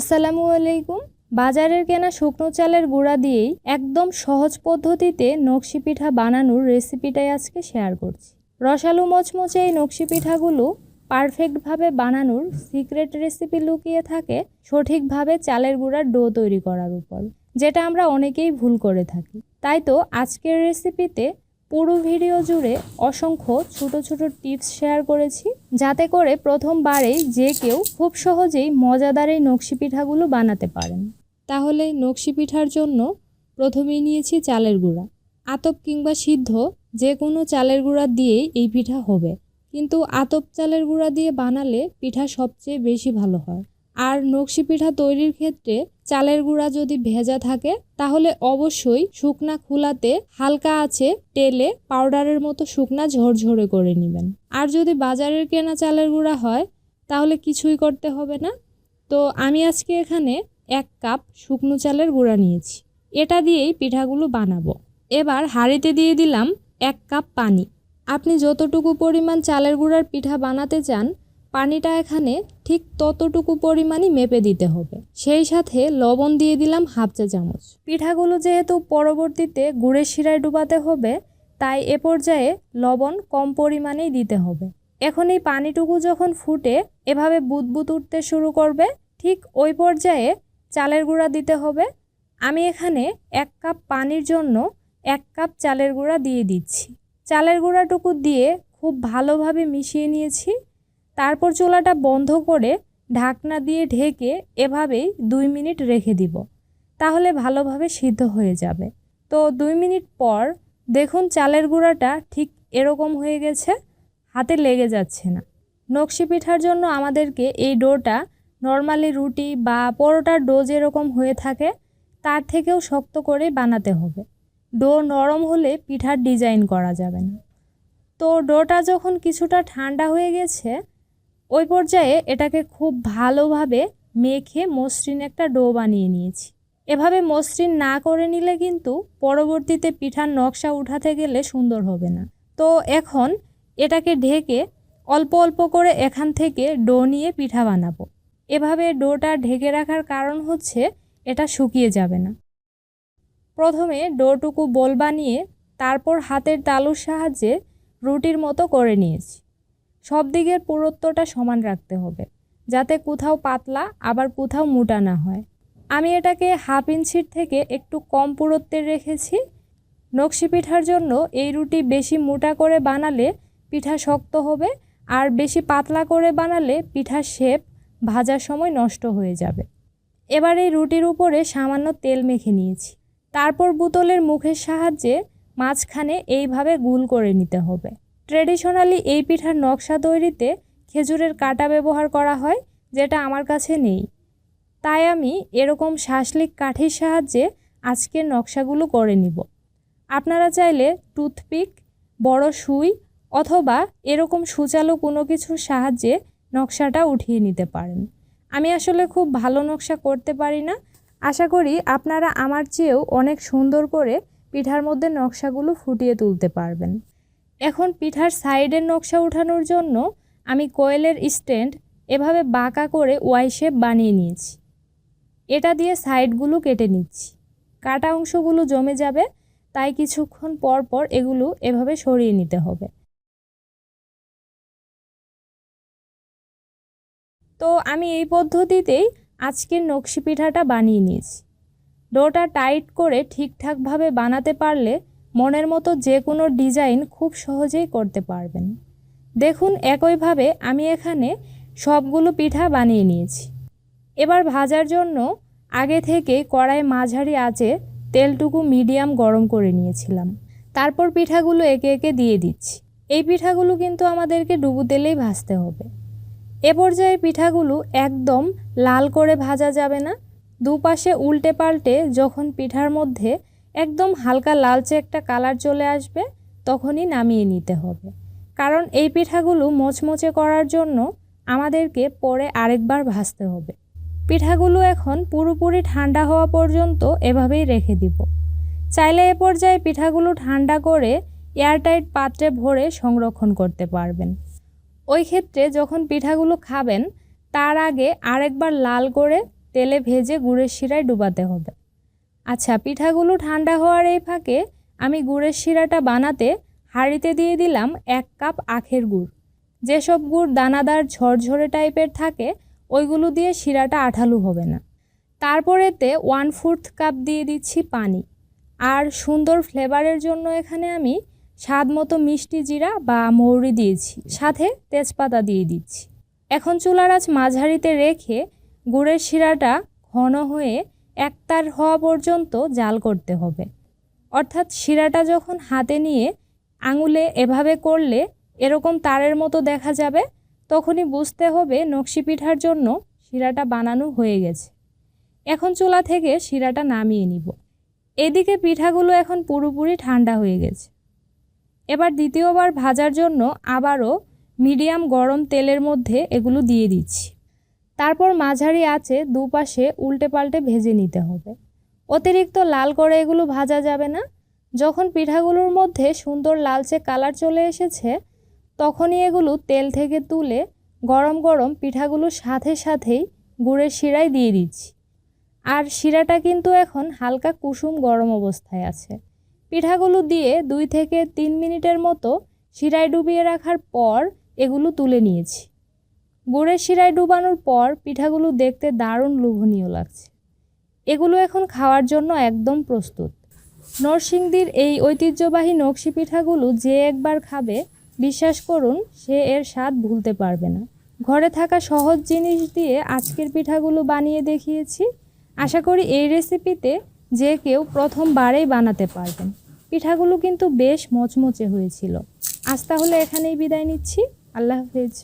আসসালামু আলাইকুম। বাজারের কেনা শুকনো চালের গুঁড়া দিয়েই একদম সহজ পদ্ধতিতে নকশি পিঠা বানানোর রেসিপিটাই আজকে শেয়ার করছি। রসালো মচমচে এই নকশি পিঠাগুলো পারফেক্টভাবে বানানোর সিক্রেট রেসিপি লুকিয়ে থাকে সঠিকভাবে চালের গুঁড়ার ডো তৈরি করার উপর, যেটা আমরা অনেকেই ভুল করে থাকি। তাই তো আজকের রেসিপিতে পুরো ভিডিও জুড়ে অসংখ্য ছোট ছোট টিপস শেয়ার করেছি, যাতে করে প্রথমবারেই যে কেউ খুব সহজেই মজাদার এই নকশি পিঠাগুলো বানাতে পারেন। তাহলে নকশি পিঠার জন্য প্রথমেই নিয়েছি চালের গুঁড়া। আতপ কিংবা সিদ্ধ যে কোনো চালের গুঁড়া দিয়েই এই পিঠা হবে। কিন্তু আতপ চালের গুঁড়া দিয়ে বানালে পিঠা সবচেয়ে বেশি ভালো হয়। আর নকশি পিঠা তৈরির ক্ষেত্রে চালের গুঁড়া যদি ভেজা থাকে, তাহলে অবশ্যই শুকনা খোলাতে হালকা আছে টেলে পাউডারের মতো শুকনা ঝরঝরে করে নেবেন। আর যদি বাজারের কেনা চালের গুঁড়া হয়, তাহলে কিছুই করতে হবে না। তো আমি আজকে এখানে এক কাপ শুকনো চালের গুঁড়া নিয়েছি। এটা দিয়েই পিঠাগুলো বানাবো। এবার হাঁড়িতে দিয়ে দিলাম এক কাপ পানি। আপনি যতটুকু পরিমাণ চালের গুঁড়ার পিঠা বানাতে চান পানিটা এখানে ঠিক ততটুকু পরিমাণই মেপে দিতে হবে। সেই সাথে লবণ দিয়ে দিলাম হাফ চা চামচ। পিঠাগুলো যেহেতু পরবর্তীতে গুড়ের শিরায় ডুবাতে হবে, তাই এ পর্যায়ে লবণ কম পরিমাণেই দিতে হবে। এখন এই পানিটুকু যখন ফুটে, এভাবে বুদবুদ উঠতে শুরু করবে, ঠিক ওই পর্যায়ে চালের গুঁড়া দিতে হবে। আমি এখানে এক কাপ পানির জন্য এক কাপ চালের গুঁড়া দিয়ে দিচ্ছি। চালের গুঁড়াটুকু দিয়ে খুব ভালোভাবে মিশিয়ে নিয়েছি। তারপর চুলাটা বন্ধ করে ঢাকনা দিয়ে ঢেকে এভাবেই দুই মিনিট রেখে দিব। তাহলে ভালোভাবে সিদ্ধ হয়ে যাবে। তো দুই মিনিট পর দেখুন চালের গুঁড়াটা ঠিক এরকম হয়ে গেছে, হাতে লেগে যাচ্ছে না। নকশি পিঠার জন্য আমাদেরকে এই ডোটা নর্মালি রুটি বা পরোটার ডো যেরকম হয়ে থাকে, তার থেকেও শক্ত করে বানাতে হবে। ডো নরম হলে পিঠার ডিজাইন করা যাবে না। তো ডোটা যখন কিছুটা ঠান্ডা হয়ে গেছে ওই পর্যায়ে এটাকে খুব ভালোভাবে মেখে মসৃণ একটা ডো বানিয়ে নিয়েছি। এভাবে মসৃণ না করে নিলে কিন্তু পরবর্তীতে পিঠার নকশা উঠাতে গেলে সুন্দর হবে না। তো এখন এটাকে ঢেকে অল্প অল্প করে এখান থেকে ডো নিয়ে পিঠা বানাবো। এভাবে ডোটা ঢেকে রাখার কারণ হচ্ছে এটা শুকিয়ে যাবে না। প্রথমে ডোটুকু বল বানিয়ে তারপর হাতের তালুর সাহায্যে রুটির মতো করে নিয়েছি। সব দিকের পুরুত্বটা সমান রাখতে হবে, যাতে কোথাও পাতলা, আবার কোথাও মোটা না হয়। আমি এটাকে হাফ ইঞ্চির থেকে একটু কম পুরুত্বের রেখেছি। নকশি পিঠার জন্য এই রুটি বেশি মোটা করে বানালে পিঠা শক্ত হবে, আর বেশি পাতলা করে বানালে পিঠার শেপ ভাজার সময় নষ্ট হয়ে যাবে। এবার এই রুটির উপরে সামান্য তেল মেখে নিয়েছি। তারপর বোতলের মুখের সাহায্যে মাঝখানে এইভাবে গুল করে নিতে হবে। ট্রেডিশনালি এই পিঠার নকশা তৈরিতে খেজুরের কাটা ব্যবহার করা হয়, যেটা আমার কাছে নেই। তাই আমি এরকম শাসলিক কাঠির সাহায্যে আজকের নকশাগুলো করে নিব। আপনারা চাইলে টুথপিক, বড় সুই অথবা এরকম সুচালো কোনো কিছুর সাহায্যে নকশাটা উঠিয়ে নিতে পারেন। আমি আসলে খুব ভালো নকশা করতে পারি না। আশা করি আপনারা আমার চেয়েও অনেক সুন্দর করে পিঠার মধ্যে নকশাগুলো ফুটিয়ে তুলতে পারবেন। এখন পিঠার সাইডের নকশা উঠানোর জন্য আমি কয়েলের স্ট্যান্ড এভাবে বাঁকা করে ওয়াই শেপ বানিয়ে নিয়েছি। এটা দিয়ে সাইডগুলো কেটে নিচ্ছি। কাটা অংশগুলো জমে যাবে, তাই কিছুক্ষণ পর পর এগুলো এভাবে সরিয়ে নিতে হবে। তো আমি এই পদ্ধতিতেই আজকের নকশি পিঠাটা বানিয়ে নিয়েছি। ডোটা টাইট করে ঠিকঠাকভাবে বানাতে পারলে মনের মতো যে কোনো ডিজাইন খুব সহজেই করতে পারবেন। দেখুন একইভাবে আমি এখানে সবগুলো পিঠা বানিয়ে নিয়েছি। এবার ভাজার জন্য আগে থেকে কড়াই মাঝারি আঁচে তেলটুকু মিডিয়াম গরম করে নিয়েছিলাম। তারপর পিঠাগুলো একে একে দিয়ে দিচ্ছি। এই পিঠাগুলো কিন্তু আমাদেরকে ডুবু তেলেই ভাজতে হবে। এ পর্যায়ে পিঠাগুলো একদম লাল করে ভাজা যাবে না। দুপাশে উল্টে পাল্টে যখন পিঠার মধ্যে একদম হালকা লালচে একটা কালার চলে আসবে, তখনই নামিয়ে নিতে হবে। কারণ এই পিঠাগুলো মোচমোচে করার জন্য আমাদেরকে পরে আরেকবার ভাজতে হবে। পিঠাগুলো এখন পুরোপুরি ঠান্ডা হওয়া পর্যন্ত এভাবেই রেখে দিব। চাইলে এ পর্যায়ে পিঠাগুলো ঠান্ডা করে এয়ারটাইট পাত্রে ভরে সংরক্ষণ করতে পারবেন। ওই ক্ষেত্রে যখন পিঠাগুলো খাবেন, তার আগে আরেকবার লাল করে তেলে ভেজে গুড়ের শিরায় ডুবাতে হবে। আচ্ছা পিঠাগুলো ঠান্ডা হওয়ার এই ফাঁকে আমি গুড়ের শিরাটা বানাতে হাঁড়িতে দিয়ে দিলাম এক কাপ আখের গুড়। যেসব গুড় দানাদার ঝরঝরে টাইপের থাকে, ওইগুলো দিয়ে শিরাটা আঠালু হবে না। তারপরেতে ওয়ান ফোর্থ কাপ দিয়ে দিচ্ছি পানি। আর সুন্দর ফ্লেভারের জন্য এখানে আমি স্বাদ মতো মিষ্টি জিরা বা মৌরি দিয়েছি, সাথে তেজপাতা দিয়ে দিচ্ছি। এখন চুলার আঁচ মাঝারিতে রেখে গুড়ের শিরাটা ঘন হয়ে একতার হওয়া পর্যন্ত জাল করতে হবে। অর্থাৎ শিরাটা যখন হাতে নিয়ে আঙুলে এভাবে করলে এরকম তারের মতো দেখা যাবে, তখনই বুঝতে হবে নকশি পিঠার জন্য শিরাটা বানানো হয়ে গেছে। এখন চুলা থেকে শিরাটা নামিয়ে নিব। এদিকে পিঠাগুলো এখন পুরোপুরি ঠান্ডা হয়ে গেছে। এবার দ্বিতীয়বার ভাজার জন্য আবারও মিডিয়াম গরম তেলের মধ্যে এগুলো দিয়ে দিচ্ছি। তারপর মাঝারি আছে দুপাশে উল্টে পাল্টে ভেজে নিতে হবে। অতিরিক্ত লাল করে এগুলো ভাজা যাবে না। যখন পিঠাগুলোর মধ্যে সুন্দর লালচে কালার চলে এসেছে, তখনই এগুলো তেল থেকে তুলে গরম গরম পিঠাগুলোর সাথে সাথেই গুড়ের শিরায় দিয়ে দিচ্ছি। আর শিরাটা কিন্তু এখন হালকা কুসুম গরম অবস্থায় আছে। পিঠাগুলো দিয়ে দুই থেকে তিন মিনিটের মতো শিরায় ডুবিয়ে রাখার পর এগুলো তুলে নিয়েছি। গুড়ের শিরায় ডুবানোর পর পিঠাগুলো দেখতে দারুণ লোভনীয় লাগছে। এগুলো এখন খাওয়ার জন্য একদম প্রস্তুত। নরসিংদীর এই ঐতিহ্যবাহী নকশি পিঠাগুলো যে একবার খাবে, বিশ্বাস করুন, সে এর স্বাদ ভুলতে পারবে না। ঘরে থাকা সহজ জিনিস দিয়ে আজকের পিঠাগুলো বানিয়ে দেখিয়েছি। আশা করি এই রেসিপিতে যে কেউ প্রথমবারেই বানাতে পারবেন। পিঠাগুলো কিন্তু বেশ মচমচে হয়েছিল। আজ তাহলে এখানেই বিদায় নিচ্ছি। আল্লাহ হাফেজ।